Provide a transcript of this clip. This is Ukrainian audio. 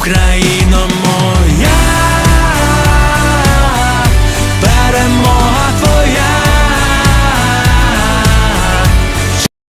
Україна моя.